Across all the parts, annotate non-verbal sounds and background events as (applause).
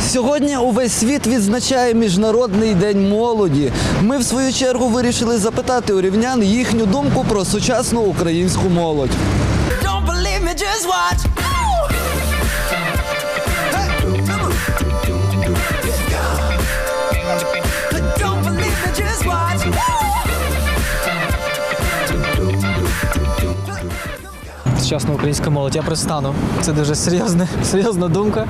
Сьогодні увесь світ відзначає Міжнародний день молоді. Ми, в свою чергу, вирішили запитати у рівнян їхню думку про сучасну українську молодь. Don't believe me, just watch. Сучасна українська молодь. Я пристану. Це дуже серйозна, (laughs) серйозна думка.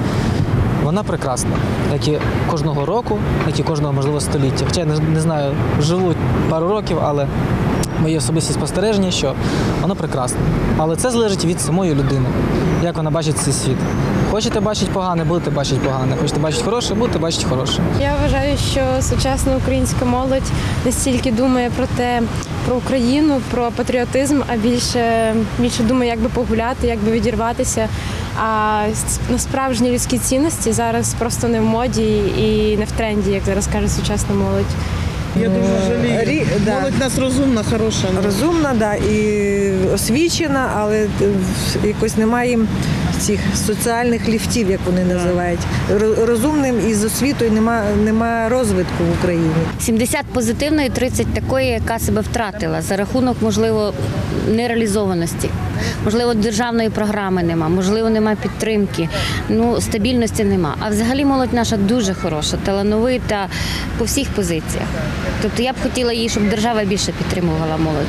Вона прекрасна, як і кожного року, як і кожного можливо століття. Хоча я не, не знаю, живу пару років, але моє особисте спостереження, що вона прекрасна. Але це залежить від самої людини, як вона бачить цей світ. Хочете бачити погане, будете бачити погане. Хочете бачити хороше, будете бачити хороше. Я вважаю, що сучасна українська молодь не стільки думає про те, про Україну, про патріотизм, а більше, більше думає, як би погуляти, як би відірватися. А справжні людські цінності зараз просто не в моді і не в тренді, як зараз каже сучасна молодь. Я дуже жалію. Нас розумна, хороша. Розумна, да, і освічена, але е, якось немає цих соціальних ліфтів, як вони називають. Ро- Розумним і з освітою нема, нема розвитку в Україні. 70 позитивної, 30 такої, яка себе втратила за рахунок, можливо, нереалізованості. Можливо, державної програми нема, можливо, нема підтримки, ну стабільності нема. А взагалі молодь наша дуже хороша, талановита по всіх позиціях. Тобто я б хотіла її, щоб держава більше підтримувала молодь.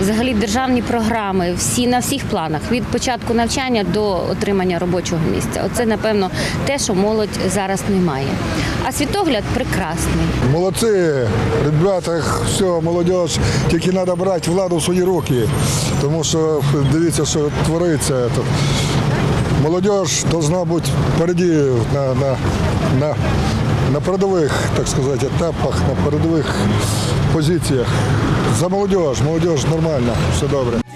Взагалі державні програми, всі на всіх планах, від початку навчання до отримання робочого місця. Оце, напевно, те, що молодь зараз не має. А світогляд прекрасний. Молодці, ребята, все, молодь, тільки треба брати владу в свої руки, тому що дивіться, що твориться. Тут. Молодь повинна бути впереді на, на, на, на передових, так сказати, етапах, на передових позиціях. За молодіж, молодіж нормально, все добре.